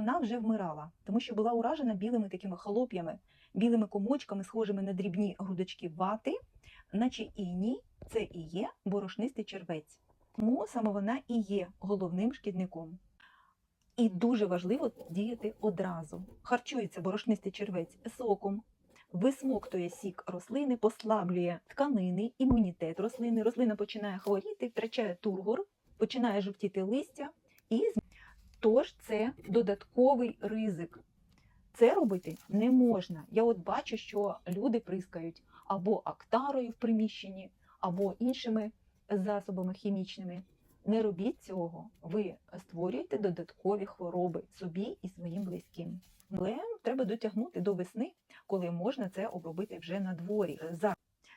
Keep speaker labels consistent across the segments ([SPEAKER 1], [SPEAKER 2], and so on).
[SPEAKER 1] вона вже вмирала, тому що була уражена білими такими холоп'ями, білими комочками, схожими на дрібні грудочки вати, наче іній це і є борошнистий червець. Тому саме вона і є головним шкідником. І дуже важливо діяти одразу. Харчується борошнистий червець соком, висмоктує сік рослини, послаблює тканини, імунітет рослини. Рослина починає хворіти, втрачає тургор, починає жовтіти листя. І тож це додатковий ризик. Це робити не можна. Я от бачу, що люди прискають або актарою в приміщенні, або іншими засобами хімічними. Не робіть цього. Ви створюєте додаткові хвороби собі і своїм близьким. Але треба дотягнути до весни, коли можна це обробити вже на дворі.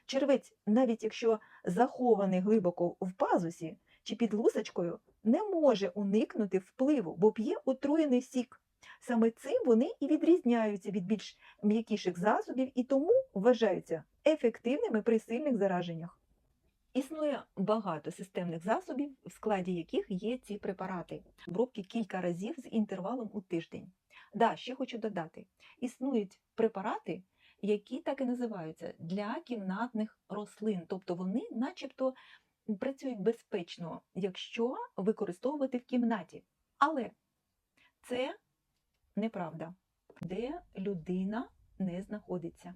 [SPEAKER 1] Червець, навіть якщо захований глибоко в пазусі чи під лусочкою, не може уникнути впливу, бо п'є отруєний сік. Саме цим вони і відрізняються від більш м'якіших засобів і тому вважаються ефективними при сильних зараженнях. Існує багато системних засобів, в складі яких є ці препарати. Обробки кілька разів з інтервалом у тиждень. Да, ще хочу додати: існують препарати, які так і називаються для кімнатних рослин, тобто вони, начебто, працюють безпечно, якщо використовувати в кімнаті. Але це неправда, де людина не знаходиться.